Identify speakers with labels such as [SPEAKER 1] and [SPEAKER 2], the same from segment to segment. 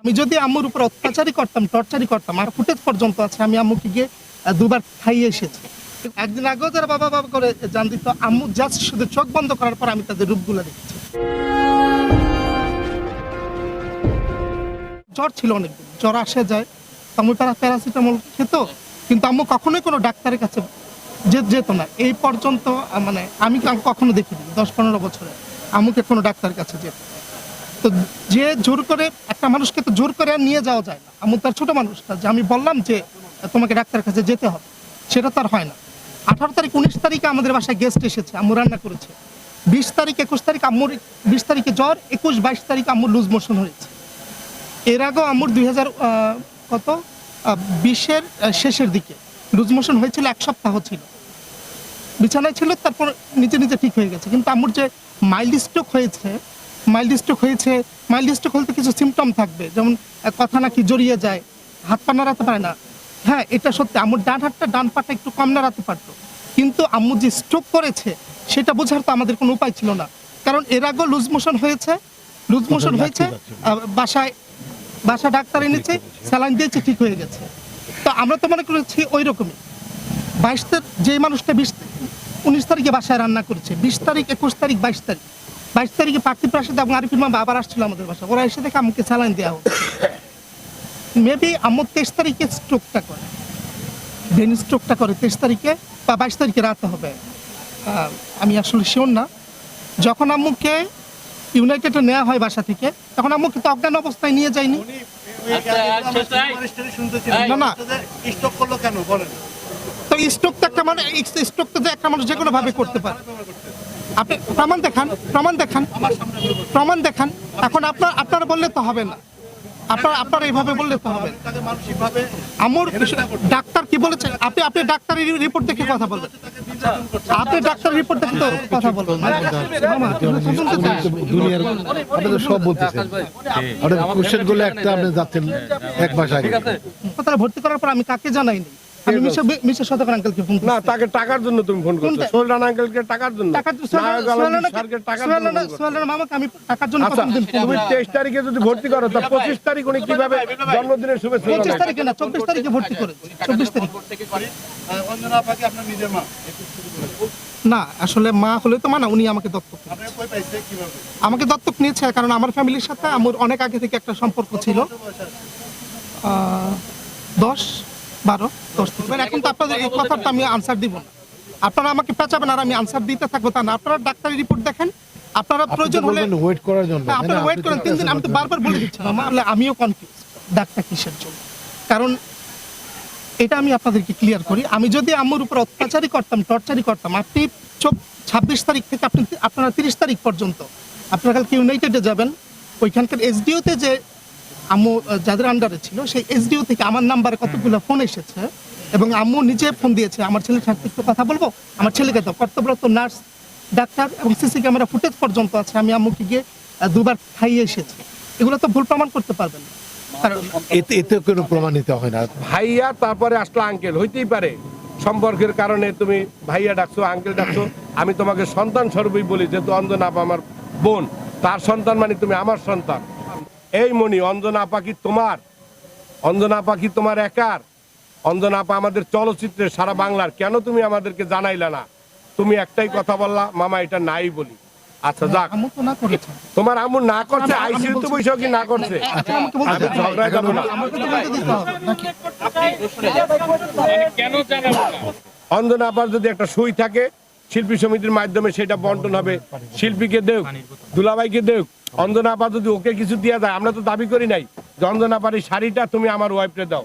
[SPEAKER 1] আমি যদি আম্মুর উপর অত্যাচারই করতাম, টর্চারই করতাম, আর ফুটেজ পর্যন্ত আছে, আমি আম্মুকে গিয়ে দুবার খাইয়ে এসেছি। একদিন আগেও যারা বাবা বাবা করে জান দিত, আম্মু জাস্ট শুধু চোখ বন্ধ করার পর আমি তাদের রূপগুলো দেখেছি। জ্বর ছিল অনেকদিন। জ্বর আসে যায় আম্মু তারা প্যারাসিটামল খেত, কিন্তু আম্মু কখনোই কোনো ডাক্তারের কাছে যে- যেত না। এই পর্যন্ত মানে আমি কখনো দেখিনি, দশ পনেরো বছরে আম্মুকে কোনো ডাক্তারের কাছে যেত তো যে জোর করে, একটা মানুষকে তো জোর করে আর নিয়ে যাওয়া যায় না। আম্মু তার ছোট মানুষটা, যে আমি বললাম যে তোমাকে ডাক্তারের কাছে যেতে হবে, সেটা তার হয় না। আঠারো তারিখ, উনিশ তারিখে আমাদের বাসায় গেস্ট এসেছে, আম্মু রান্না করেছে। বিশ তারিখ, একুশ তারিখ আম্মুর, বিশ তারিখে জ্বর, একুশ, বাইশ তারিখ আম্মুর লুজ মোশন হয়েছে। এর আগেও আম্মুর দুই হাজার কত? বিশের শেষের দিকে লুজ মোশন হয়েছিল, এক সপ্তাহ ছিল। বিছানায় ছিল, তারপর নিজে নিজে ঠিক হয়ে গেছে। কিন্তু আম্মুর যে মাইল্ড স্ট্রোক হয়েছে মাইল্ড স্ট্রোক হয়েছে মাইল্ড স্ট্রোক হলে কিছু সিমটম থাকবে যেমন কথা নাকি জড়িয়ে যায় হাত পা নাড়াতে পারে না। হ্যাঁ এটা সত্যি আম্মুর ডান হাতটা ডান পাটা একটু কম নাড়াতে পারতো। কিন্তু আম্মু যে স্ট্রোক করেছে সেটা বোঝার তো আমাদের কোনো উপায় ছিল না। কারণ এর আগেও লুজ মোশন হয়েছে লুজ মোশন হয়েছে বাসায় বাসা ডাক্তার এনেছে স্যালাইন দিয়েছে ঠিক হয়ে গেছে। তো আমরা তো মনে করেছি ওই রকমই। বাইশ যে মানুষটা বিশ উনিশ তারিখে বাসায় রান্না করেছে বিশ তারিখ একুশ তারিখ বাইশ তারিখ। বাইশ তারিখে পার্থিব প্রাসাদ এবং আরিফির মা আবার আসছিল আমাদের বাসা ওরা এসে দেখে আমাকে চালান দেওয়া হোক মেবি আমার তেইশ তারিখে স্ট্রোকটা করে। ব্রেন স্ট্রোকটা করে তেইশ তারিখে বা বাইশ তারিখে রাতে হবে। আমি আসলে শিওর না। যখন আম্মুকে ইউনাইটেডে নেওয়া হয় বাসা থেকে তখন আম্মুকে তো অজ্ঞান অবস্থায় নিয়ে যায়নি। না, না।
[SPEAKER 2] স্টক করল কেন? বলেন।
[SPEAKER 1] তো স্ট্রোক তো একটা মানে স্ট্রোক তো যে একটা মানুষ যে কোনো ভাবে করতে পারে। আপনি প্রমাণ দেখান প্রমাণ দেখান প্রমাণ দেখান। এখন আপনার আপনারা বললে তো হবে না। আপনার আপনার এইভাবে বললে তো হবে আমার ডাক্তার কি বলেছে? আপনি আপনি ডাক্তারের রিপোর্ট দেখে কথা বলবেন। আপনি ডাক্তার রিপোর্ট দেখে তো কথা বলবেন।
[SPEAKER 3] দুনিয়ার আপনাদের সব বলতেছেন আপনাদের কোশ্চেন একটা আপনি যাচ্ছেন এক মাস আগে।
[SPEAKER 1] হাসপাতালে ভর্তি করার পর আমি কাকে জানাইনি? আমি মিশা মিশা আঙ্কেলকে ফোন
[SPEAKER 4] না তাকে টাকার জন্য তুমি ফোন করছ? আঙ্কেলকে টাকার জন্য
[SPEAKER 1] টাকার। মামাকে আমি টাকার জন্য
[SPEAKER 4] আচ্ছা
[SPEAKER 1] প্রথম দিন
[SPEAKER 4] তুমি তেইশ তারিখে যদি ভর্তি করো তা পঁচিশ তারিখ উনি কীভাবে জন্মদিনের শুভেচ্ছা
[SPEAKER 1] পঁচিশ
[SPEAKER 4] জানাবেন?
[SPEAKER 1] তারিখে না চব্বিশ তারিখে ভর্তি করে চব্বিশ তারিখ
[SPEAKER 2] আহ, অঞ্জনা আপাকে আপনার নিজের মা।
[SPEAKER 1] না আসলে মা হলে তো মা না উনি আমাকে দত্তক নেন।
[SPEAKER 2] আপনার কই পাইছে কীভাবে
[SPEAKER 1] আমাকে দত্তক নিয়েছে কারণ আমার ফ্যামিলির সাথে আমার অনেক আগে থেকে একটা সম্পর্ক ছিল দশ বারো দশ এখন তো আপনাদের এই কথাটা আমি আনসার দিব না। আপনারা আমাকে পেঁচাবেন আর আমি আনসার দিতে থাকব তা না। আপনারা ডাক্তারি রিপোর্ট দেখেন। আপনারা প্রয়োজন হলে
[SPEAKER 3] ওয়েট করার জন্য
[SPEAKER 1] হ্যাঁ, আপনারা ওয়েট করেন তিন দিন আমি তো বারবার বলে দিচ্ছি। মামা আমিও কনফিউজ ডাক্তার কিসের জন্য? কারণ এটা আমি আপনাদেরকে ক্লিয়ার করি। আমি যদি আম্মুর উপর অত্যাচারই করতাম টর্চারই করতাম আপনি চোখ ছাব্বিশ তারিখ থেকে আপনি আপনারা তিরিশ তারিখ পর্যন্ত আপনারা কালকে ইউনাইটেডে যাবেন। ওইখানকার এসডিওতে যে আম্মু যাদের আন্ডারে ছিল সেই এসডিও থেকে আমার নাম্বারে কতগুলো ফোন এসেছে এবং আম্মু নিজে ফোন দিয়েছে আমার ছেলের সাথে একটু কথা বলব? আমার ছেলেকে তো কর্তব্যরত নার্স ডাক্তার এবং সিসি ক্যামেরা ফুটেজ পর্যন্ত আছে। আমি আম্মুকে গিয়ে দুবার খাইয়ে এসেছি। এগুলো তো ভুল প্রমাণ করতে পারবেন না। কারণ
[SPEAKER 3] এতে এতে কোনো প্রমাণিত হয় না।
[SPEAKER 4] ভাইয়া তারপরে আসলো আঙ্কেল হইতেই পারে। সম্পর্কের কারণে তুমি ভাইয়া ডাকছো আঙ্কেল ডাকছো। আমি তোমাকে সন্তান স্বরূপই বলি যেহেতু অন্ধ আপা আমার বোন তার সন্তান মানে তুমি আমার সন্তান। এই মনি অঞ্জনা আপা কি তোমার? অঞ্জনা আপা কি তোমার একার? অঞ্জনা আপা আমাদের চলচ্চিত্রের সারা বাংলার কেন তুমি আমাদেরকে জানাইলা না? তুমি একটাই কথা বললা মামা এটা নাই বলি। আচ্ছা যাক। তোমার আমু না করছে না করছে। আমি ঝগড়ায় যাব না।
[SPEAKER 1] নাকি?
[SPEAKER 4] অঞ্জনা আপার যদি একটা সই থাকে শিল্পী সমিতির মাধ্যমে সেটা বন্টন হবে। শিল্পীকে দেখ দুলাভাইকে দেখ অঞ্জনা আপা যদি ওকে কিছু দিয়ে দেয় আমরা তো দাবি করি নাই যে এই শাড়িটা তুমি আমার ওয়াইফে দাও।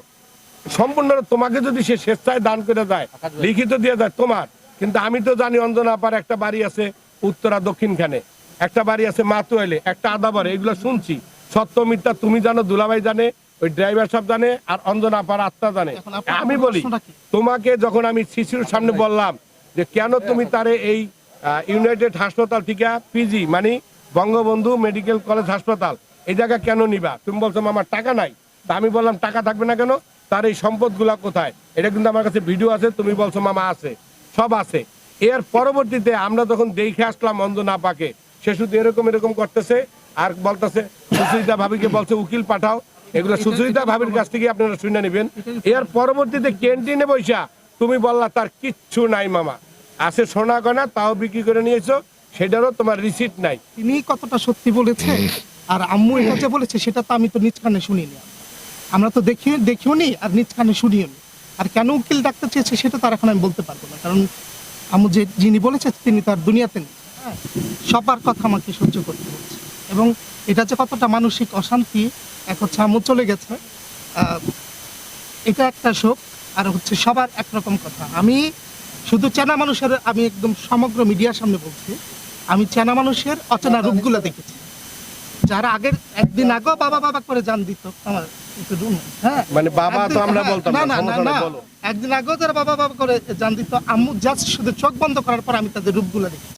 [SPEAKER 4] সম্পূর্ণ তোমাকে যদি সে স্বেচ্ছায় দান করে দেয় লিখিত দিয়ে দেয় তোমার। কিন্তু আমি তো জানি অঞ্জনা আপার একটা বাড়ি আছে উত্তরা দক্ষিণখানে। একটা বাড়ি আছে মাতুয়াইলে একটা আদাবারে এগুলো শুনছি। সত্য মিথ্যা তুমি জানো দুলাভাই জানে ওই ড্রাইভার সব জানে আর অঞ্জনা আপার আত্মা জানে। আমি বলি তোমাকে যখন আমি শিশুর সামনে বললাম যে কেন তুমি তারে এই ইউনাইটেড হাসপাতাল থেকে পিজি মানে বঙ্গবন্ধু মেডিকেল কলেজ হাসপাতাল এই জায়গা কেন নিবা? তুমি বলছো আমার টাকা নাই। তা আমি বললাম টাকা থাকবে না কেন? তার এই সম্পদগুলা কোথায়? এটা কিন্তু আমার কাছে ভিডিও আছে তুমি বলছো মামা আছে। সব আছে। এর পরবর্তীতে আমরা যখন দেখে আসলাম অন্ধ না পাকে সে শুধু এরকম এরকম করতেছে আর বলতেছে সুচরিতা ভাবিকে বলছে উকিল পাঠাও। এগুলো সুচরিতা ভাবির কাছ থেকে আপনারা শুনে নেবেন। এর পরবর্তীতে ক্যান্টিনে বৈশা তুমি বললা তার কিচ্ছু নাই মামা। আছে সোনা গয়না তাও বিক্রি করে নিয়েছো সেটারও তোমার রিসিট নাই।
[SPEAKER 1] তিনি কতটা সত্যি বলেছে আর আম্মু এটা যে বলেছে সেটা তো আমি তো নিজ কানে শুনিনি। আমরা তো দেখি দেখিও নি আর নিজ কানে শুনিও নি। আর কেন উকিল ডাকতে চেয়েছে সেটা তার এখন আমি বলতে পারব না। কারণ আম্মু যে যিনি বলেছে তিনি তার দুনিয়াতে নেই। হ্যাঁ, সবার কথা আমাকে সহ্য করতে হচ্ছে। এবং এটা যে কতটা মানসিক অশান্তি এক হচ্ছে আম্মু চলে গেছে। এটা একটা শোক। আর হচ্ছে সবার একরকম কথা। আমি শুধু চেনা মানুষের আমি একদম সমগ্র মিডিয়ার সামনে বলছি আমি চেনা মানুষের অচেনা রূপগুলো দেখেছি। যারা আগের একদিন আগেও বাবা বাবা করে জান দিত আমার হ্যাঁ।
[SPEAKER 4] মানে বাবা তো আমরা
[SPEAKER 1] হ্যাঁ,
[SPEAKER 4] বলতাম
[SPEAKER 1] না
[SPEAKER 4] না,
[SPEAKER 1] না। একদিন আগেও যারা বাবা বাবা করে জান দিত আম্মু জাস্ট শুধু চোখ বন্ধ করার পর আমি তাদের রূপগুলো দেখেছি।